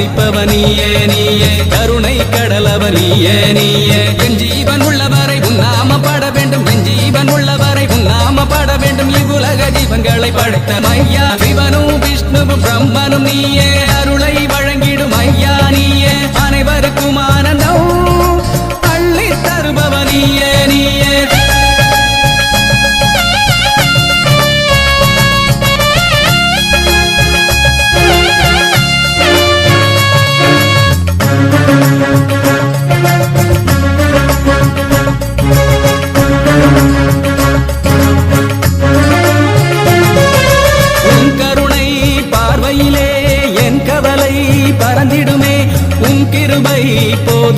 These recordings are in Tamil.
இனிப்பவன் நீயே. நீயே கருணை கடலவன் நீயே. நீயே என் ஜீவன் உள்ளவரை உன்னாம பாட வேண்டும். என் ஜீவன் உள்ளவரை உன்னாம பாட வேண்டும். இவ்வுலக ஜீவன்களை படைத்த மையா. சிவனும் விஷ்ணுவும் பிரம்மனும் நீயே. அருளை வழங்கிடும் ஐயா நீயே. அனைவருக்கும்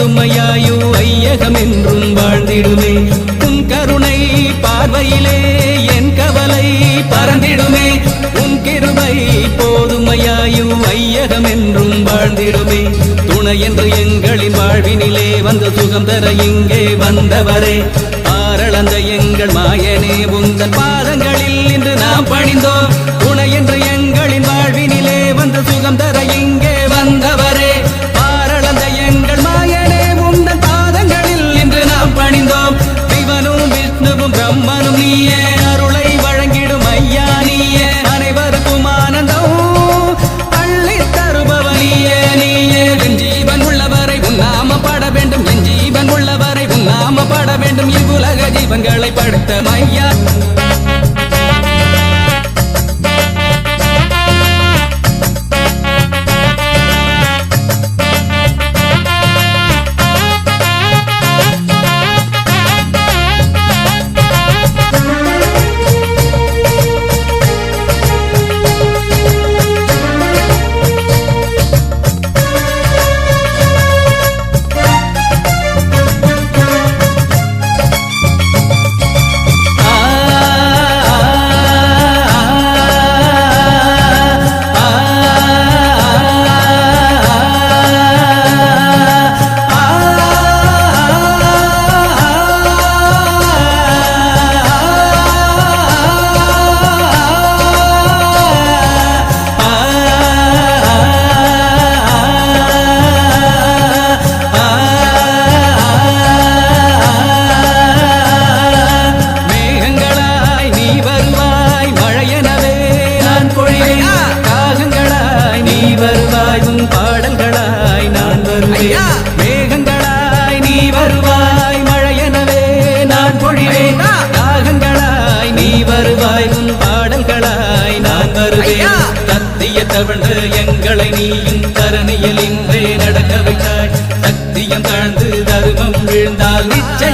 போதுமையாயு ஐயகம் என்றும் வாழ்ந்திடுமே. உன் கருணை பார்வையிலே என் கவலை பறந்திடுமே உன் கிருபை போதுமையாயோ ஐயகம் என்றும் வாழ்ந்திடுமே. துணை என்று எங்களின் வாழ்வினிலே வந்து சுகம் தர இங்கே வந்தவரே. ஆரளந்த எங்கள் மாயனே உங்கள் பாதங்களில் இன்று நாம் பணிந்தோம். துணை என்று எங்கள் இவ்வுலக ஜீவன்களை படுத்த மையா. சத்திய எங்களை நீயும் தரணியில் இன்றே நடக்க வைத்தாய். சத்தியம் தாழ்ந்து தருமம் விழுந்தால் நிச்சயம்